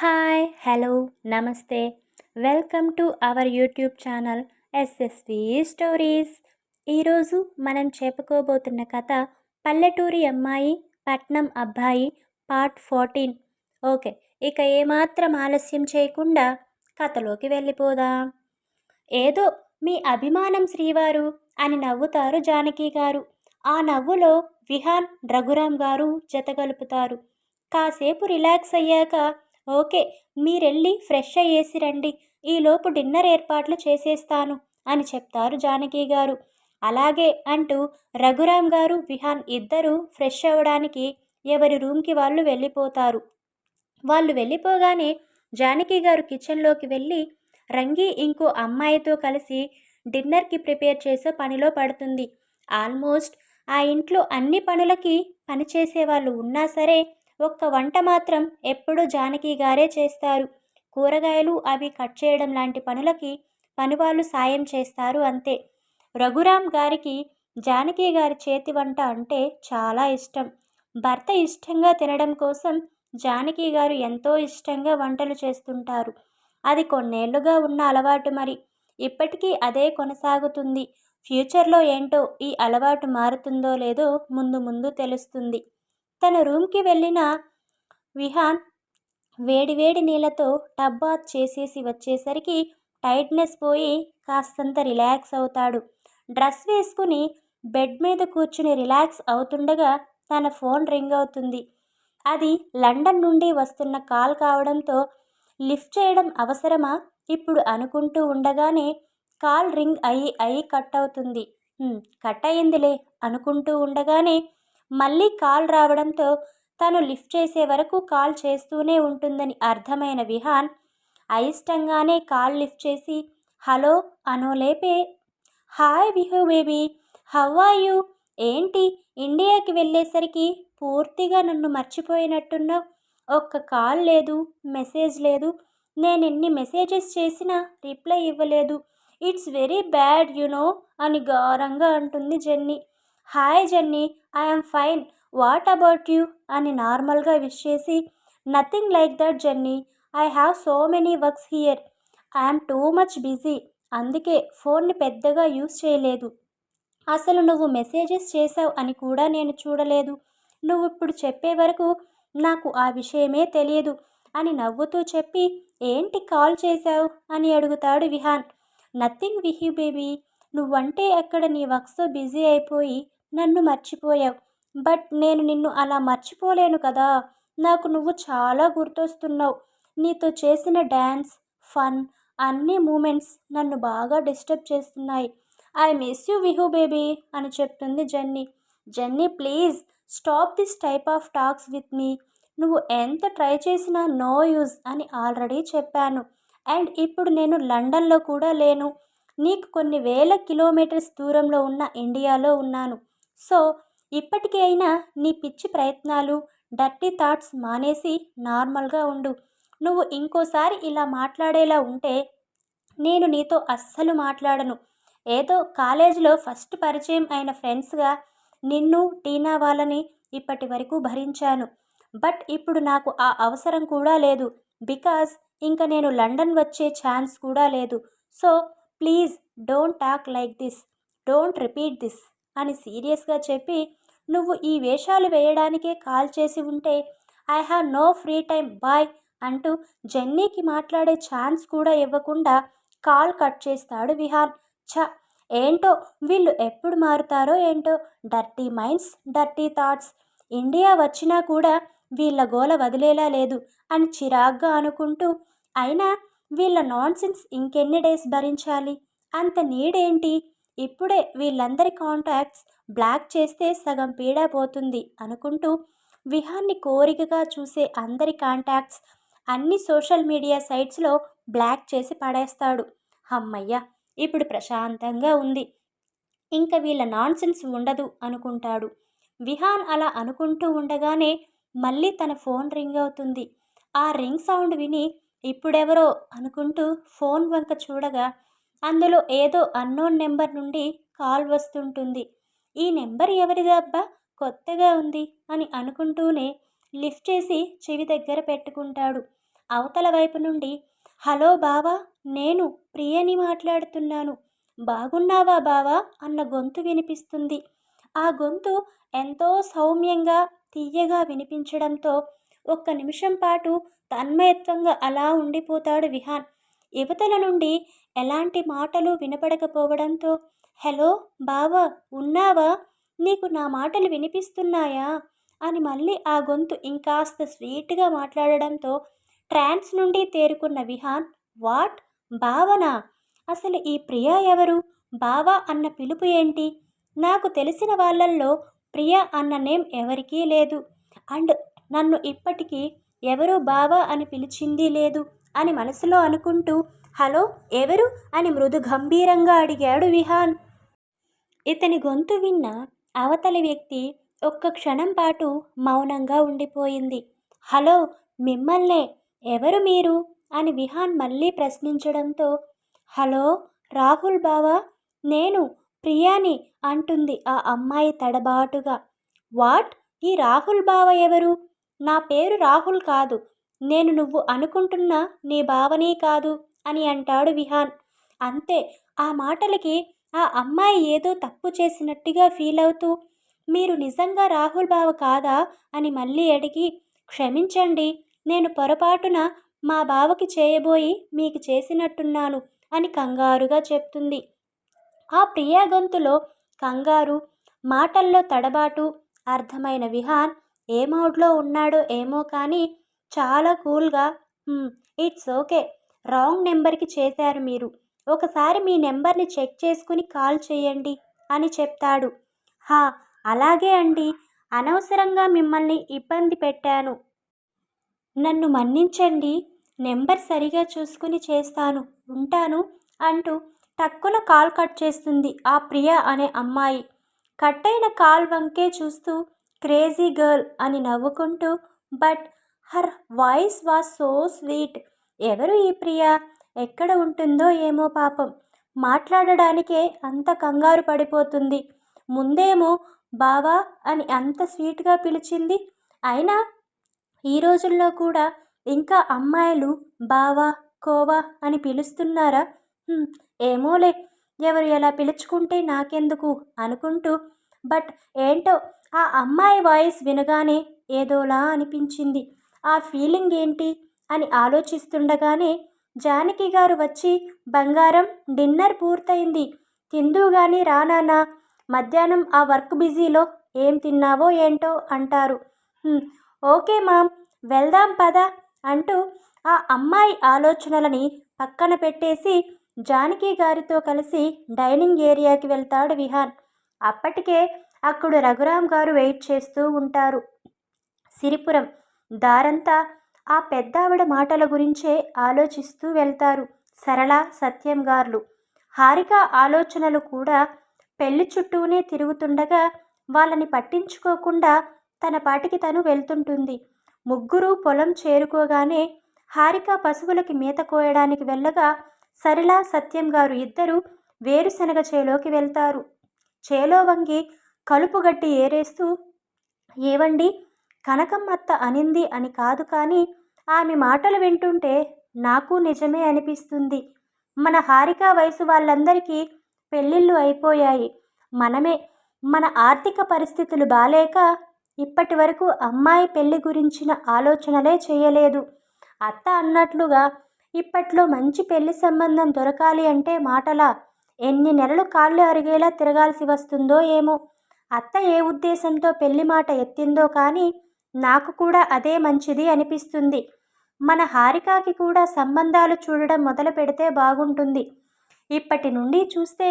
Hi hello నమస్తే. Welcome to our YouTube channel SSV stories. ఈరోజు మనం చెప్పుకోబోతున్న కథ పల్లెటూరి అమ్మాయి పట్నం అబ్బాయి పార్ట్ ఫోర్టీన్. ఓకే ఇక ఏమాత్రం ఆలస్యం చేయకుండా కథలోకి వెళ్ళిపోదాం. ఏదో మీ అభిమానం శ్రీవారు అని నవ్వుతారు జానకి గారు. ఆ నవ్వులో విహాన్ రఘురాం గారు జతగలుపుతారు. కాసేపు రిలాక్స్ అయ్యాక ఓకే మీరెళ్ళి ఫ్రెష్ అయ్యేసి రండి. ఈలోపు డిన్నర్ ఏర్పాట్లు చేసేస్తాను అని చెప్తారు జానకి గారు. అలాగే అంటూ రఘురాం గారు విహాన్ ఇద్దరూ ఫ్రెష్ అవ్వడానికి ఎవరి రూమ్కి వాళ్ళు వెళ్ళిపోతారు. వాళ్ళు వెళ్ళిపోగానే జానకి గారు కిచెన్లోకి వెళ్ళి రంగి ఇంకో అమ్మాయితో కలిసి డిన్నర్కి ప్రిపేర్ చేసే పనిలో పడుతుంది. ఆల్మోస్ట్ ఆ ఇంట్లో అన్ని పనులకి పనిచేసే వాళ్ళు ఉన్నా సరే ఒక్క వంట మాత్రం ఎప్పుడూ జానకి గారే చేస్తారు. కూరగాయలు అవి కట్ చేయడం లాంటి పనులకి పనివాళ్ళు సాయం చేస్తారు అంతే. రఘురామ్ గారికి జానకి గారి చేతి వంట అంటే చాలా ఇష్టం. భర్త ఇష్టంగా తినడం కోసం జానకి గారు ఎంతో ఇష్టంగా వంటలు చేస్తుంటారు. అది కొన్నేళ్ళుగా ఉన్న అలవాటు మరి. ఇప్పటికీ అదే కొనసాగుతుంది. ఫ్యూచర్లో ఏంటో ఈ అలవాటు మారుతుందో లేదో ముందు ముందు తెలుస్తుంది. తన రూమ్కి వెళ్ళిన విహాన్ వేడివేడి నీళ్ళతో టబ్ బాత్ చేసేసి వచ్చేసరికి టైట్నెస్ పోయి కాస్తంత రిలాక్స్ అవుతాడు. డ్రెస్ వేసుకుని బెడ్ మీద కూర్చుని రిలాక్స్ అవుతుండగా తన ఫోన్ రింగ్ అవుతుంది. అది లండన్ నుండి వస్తున్న కాల్ కావడంతో లిఫ్ట్ చేయడం అవసరమా? ఇప్పుడు అనుకుంటూ ఉండగానే కాల్ రింగ్ అయ్యి అయ్యి కట్ అవుతుంది. కట్ అయ్యిందిలే అనుకుంటూ ఉండగానే మళ్ళీ కాల్ రావడంతో తను లిఫ్ట్ చేసే వరకు కాల్ చేస్తూనే ఉంటుందని అర్థమైన విహాన్ అయిష్టంగానే కాల్ లిఫ్ట్ చేసి హలో అనో లేపే. Hi Vihu baby. How are you? ఏంటి? ఇండియాకి వెళ్ళేసరికి పూర్తిగా నన్ను మర్చిపోయినట్టున్నావు. ఒక్క కాల్ లేదు మెసేజ్ లేదు. నేను ఎన్ని మెసేజెస్ చేసినా రిప్లై ఇవ్వలేదు. ఇట్స్ వెరీ బ్యాడ్ యునో అని ఘోరంగా అంటుంది Jenny. Hi Jenny I'm fine. What about you? అని నార్మల్గా విష్ చేసి nothing like that journey I have so many works here. I'm too much busy. అందుకే ఫోన్ని పెద్దగా యూస్ చేయలేదు. అసలు నువ్వు మెసేజెస్ చేసావు అని కూడా నేను చూడలేదు. నువ్వు ఇప్పుడు చెప్పే వరకు నాకు ఆ విషయమే తెలియదు అని నవ్వుతూ చెప్పి ఏంటి కాల్ చేశావు? అని అడుగుతాడు విహాన్. నథింగ్ విహ్యూ బేబీ నువ్వంటే అక్కడ నీ వర్క్స్తో బిజీ అయిపోయి నన్ను మర్చిపోయావు. బట్ నేను నిన్ను అలా మర్చిపోలేను కదా. నాకు నువ్వు చాలా గుర్తొస్తున్నావు. నీతో చేసిన డ్యాన్స్ ఫన్ అన్ని మూమెంట్స్ నన్ను బాగా డిస్టర్బ్ చేస్తున్నాయి. I miss you Vihu baby అని చెప్తుంది Jenny. Jenny please stop this type of talks with me. నువ్వు ఎంత ట్రై చేసినా నో యూజ్ అని ఆల్రెడీ చెప్పాను. అండ్ ఇప్పుడు నేను లండన్లో కూడా లేను. నీకు కొన్ని వేల కిలోమీటర్స్ దూరంలో ఉన్న ఇండియాలో ఉన్నాను. సో ఇప్పటికే అయినా నీ పిచ్చి ప్రయత్నాలు డర్టీ థాట్స్ మానేసి నార్మల్గా ఉండు. నువ్వు ఇంకోసారి ఇలా మాట్లాడేలా ఉంటే నేను నీతో అస్సలు మాట్లాడను. ఏదో కాలేజీలో ఫస్ట్ పరిచయం అయిన ఫ్రెండ్స్గా నిన్ను టీనా వాళ్ళని ఇప్పటి వరకు భరించాను. బట్ ఇప్పుడు నాకు ఆ అవసరం కూడా లేదు. బికాజ్ ఇంకా నేను లండన్ వచ్చే ఛాన్స్ కూడా లేదు. So please don't talk like this. Don't repeat this. అని సీరియస్గా చెప్పి నువ్వు ఈ వేషాలు వేయడానికే కాల్ చేసి ఉంటే I have no free time bye అంటూ జెన్నీకి మాట్లాడే ఛాన్స్ కూడా ఇవ్వకుండా కాల్ కట్ చేస్తాడు విహాన్. ఛ! ఏంటో వీళ్ళు ఎప్పుడు మారుతారో ఏంటో dirty minds dirty thoughts. India వచ్చినా కూడా వీళ్ళ గోల వదిలేలా లేదు అని చిరాగ్గా అనుకుంటూ అయినా వీళ్ళ నాన్సెన్స్ ఇంకెన్ని డేస్ భరించాలి? అంత నీడేంటి? ఇప్పుడే వీళ్ళందరి కాంటాక్ట్స్ బ్లాక్ చేస్తే సగం పీడా పోతుంది అనుకుంటూ విహాన్ని కోరికగా చూసే అందరి కాంటాక్ట్స్ అన్ని సోషల్ మీడియా సైట్స్లో బ్లాక్ చేసి పడేస్తాడు. హమ్మయ్య ఇప్పుడు ప్రశాంతంగా ఉంది. ఇంకా వీళ్ళ నాన్సెన్స్ ఉండదు అనుకుంటాడు. విహాన్ అలా అనుకుంటూ ఉండగానే మళ్ళీ తన ఫోన్ రింగ్ అవుతుంది. ఆ రింగ్ సౌండ్ విని ఇప్పుడెవరో అనుకుంటూ ఫోన్ వంక చూడగా అందులో ఏదో అన్నోన్ నెంబర్ నుండి కాల్ వస్తుంటుంది. ఈ నెంబర్ ఎవరిదబ్బా కొత్తగా ఉంది అని అనుకుంటూనే లిఫ్ట్ చేసి చెవి దగ్గర పెట్టుకుంటాడు. అవతల వైపు నుండి హలో బావా నేను ప్రియని మాట్లాడుతున్నాను. బాగున్నావా బావా? అన్న గొంతు వినిపిస్తుంది. ఆ గొంతు ఎంతో సౌమ్యంగా తీయగా వినిపించడంతో ఒక్క నిమిషం పాటు తన్మయత్వంగా అలా ఉండిపోతాడు విహాన్. యువతల నుండి ఎలాంటి మాటలు వినపడకపోవడంతో హలో బావా ఉన్నావా? నీకు నా మాటలు వినిపిస్తున్నాయా? అని మళ్ళీ ఆ గొంతు ఇంకాస్త స్వీట్గా మాట్లాడడంతో ట్రాన్స్ నుండి తేరుకున్న విహాన్ వాట్? భావన అసలు ఈ ప్రియా ఎవరు? బావా అన్న పిలుపు ఏంటి? నాకు తెలిసిన వాళ్ళల్లో ప్రియా అన్న నేమ్ ఎవరికీ లేదు. అండ్ నన్ను ఇప్పటికీ ఎవరు బావా అని పిలిచింది లేదు. అని మనసులో అనుకుంటూ హలో ఎవరు? అని మృదు గంభీరంగా అడిగాడు విహాన్. ఇతని గొంతు విన్న అవతలి వ్యక్తి ఒక్క క్షణం పాటు మౌనంగా ఉండిపోయింది. హలో మిమ్మల్నే ఎవరు మీరు? అని విహాన్ మళ్ళీ ప్రశ్నించడంతో హలో రాహుల్ బావా నేను ప్రియాని అంటుంది ఆ అమ్మాయి తడబాటుగా. వాట్? ఈ రాహుల్ బావ ఎవరు? నా పేరు రాహుల్ కాదు నేను నువ్వు అనుకుంటున్న నీ భావనే కాదు అని అంటాడు విహాన్. అంతే ఆ మాటలకి ఆ అమ్మాయి ఏదో తప్పు చేసినట్టుగా ఫీల్ అవుతూ మీరు నిజంగా రాహుల్ బావ కాదా అని మళ్ళీ అడిగి క్షమించండి నేను పొరపాటున మా బావకి చేయబోయి మీకు చేసినట్టున్నాను అని కంగారుగా చెప్తుంది. ఆ ప్రియా గొంతులో కంగారు మాటల్లో తడబాటు అర్థమైన విహాన్ ఏ మోడ్లో ఉన్నాడో ఏమో కానీ చాలా కూల్గా ఇట్స్ ఓకే. రాంగ్ నెంబర్కి చేశారు మీరు. ఒకసారి మీ నెంబర్ని చెక్ చేసుకుని కాల్ చేయండి అని చెప్తాడు. హా అలాగే అండి. అనవసరంగా మిమ్మల్ని ఇబ్బంది పెట్టాను. నన్ను మన్నించండి. నెంబర్ సరిగా చూసుకుని చేస్తాను ఉంటాను అంటూ టక్కున కాల్ కట్ చేస్తుంది ఆ ప్రియ అనే అమ్మాయి. కట్ అయిన కాల్ వంకే చూస్తూ క్రేజీ గర్ల్ అని నవ్వుకుంటూ but her voice was so sweet. ఎవరు ఈ ప్రియ? ఎక్కడ ఉంటుందో ఏమో పాపం. మాట్లాడడానికే అంత కంగారు పడిపోతుంది. ముందేమో బావా అని అంత స్వీట్గా పిలిచింది. అయినా ఈ రోజుల్లో కూడా ఇంకా అమ్మాయిలు బావా కోవా అని పిలుస్తున్నారా? ఏమోలే. ఎవరు ఎలా పిలుచుకుంటే నాకెందుకు అనుకుంటూ. బట్ ఏంటో ఆ అమ్మాయి వాయిస్ వినగానే ఏదోలా అనిపించింది. ఆ ఫీలింగ్ ఏంటి అని ఆలోచిస్తుండగానే జానకి గారు వచ్చి బంగారం డిన్నర్ పూర్తయింది. తిందు కానీ రానానా మధ్యాహ్నం ఆ వర్క్ బిజీలో ఏం తిన్నావో ఏంటో అంటారు. Okay mom. వెళ్దాం పద అంటూ ఆ అమ్మాయి ఆలోచనలని పక్కన పెట్టేసి జానకి గారితో కలిసి డైనింగ్ ఏరియాకి వెళ్తాడు విహాన్. అప్పటికే అక్కడ రఘురామ్ గారు వెయిట్ చేస్తూ ఉంటారు. సిరిపురం. దారంతా ఆ పెద్దావిడ మాటల గురించే ఆలోచిస్తూ వెళ్తారు సరళ సత్యం గారులు హారిక ఆలోచనలు కూడా పెళ్ళి చుట్టూనే తిరుగుతుండగా వాళ్ళని పట్టించుకోకుండా తన పాటికి తను వెళ్తుంటుంది. ముగ్గురు పొలం చేరుకోగానే హారిక పశువులకి మేత కోయడానికి వెళ్ళగా సరళ సత్యం గారు ఇద్దరు వేరుశనగ చేలోకి వెళ్తారు. చేలో వంగి కలుపుగట్టి ఏరేస్తూ ఏవండి? కనకమ్మత్త అనింది అని కాదు కానీ ఆమె మాటలు వింటుంటే నాకు నిజమే అనిపిస్తుంది. మన హారిక వయసు వాళ్ళందరికీ పెళ్ళిళ్ళు అయిపోయాయి. మనమే మన ఆర్థిక పరిస్థితులు బాలేక ఇప్పటి వరకు అమ్మాయి పెళ్ళి గురించిన ఆలోచనలే చేయలేదు. అత్త అన్నట్లుగా ఇప్పట్లో మంచి పెళ్ళి సంబంధం దొరకాలి అంటే మాటలా ఎన్ని నెలలు కాళ్ళు అరిగేలా తిరగాల్సి వస్తుందో ఏమో. అత్త ఏ ఉద్దేశంతో పెళ్ళి మాట ఎత్తిందో కానీ నాకు కూడా అదే మంచిది అనిపిస్తుంది. మన హారికాకి కూడా సంబంధాలు చూడడం మొదలు పెడితే బాగుంటుంది. ఇప్పటి నుండి చూస్తే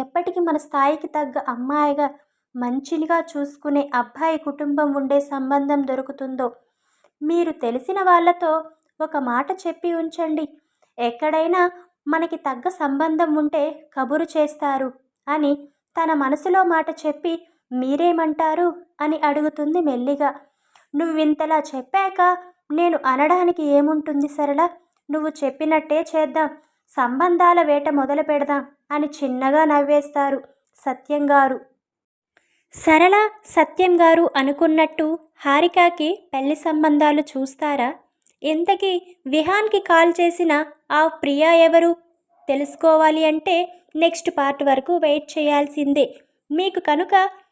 ఎప్పటికీ మన స్థాయికి తగ్గ అమ్మాయిగా మంచిగా చూసుకునే అబ్బాయి కుటుంబం ఉండే సంబంధం దొరుకుతుందో మీరు తెలిసిన వాళ్ళతో ఒక మాట చెప్పి ఉంచండి. ఎక్కడైనా మనకి తగ్గ సంబంధం ఉంటే కబురు చేస్తారు అని తన మనసులో మాట చెప్పి మీరేమంటారు? అని అడుగుతుంది మెల్లిగా. నువ్వింతలా చెప్పాక నేను అనడానికి ఏముంటుంది సరళ? నువ్వు చెప్పినట్టే చేద్దాం. సంబంధాల వేట మొదలు పెడదాం అని చిన్నగా నవ్వేస్తారు సత్యం గారు సరళ సత్యం గారు అనుకున్నట్టు హారికాకి పెళ్ళి సంబంధాలు చూస్తారా? ఇంతకీ విహాన్కి కాల్ చేసిన ఆ ప్రియా ఎవరు? తెలుసుకోవాలి అంటే నెక్స్ట్ పార్ట్ వరకు వెయిట్ చేయాల్సిందే. మీకు కనుక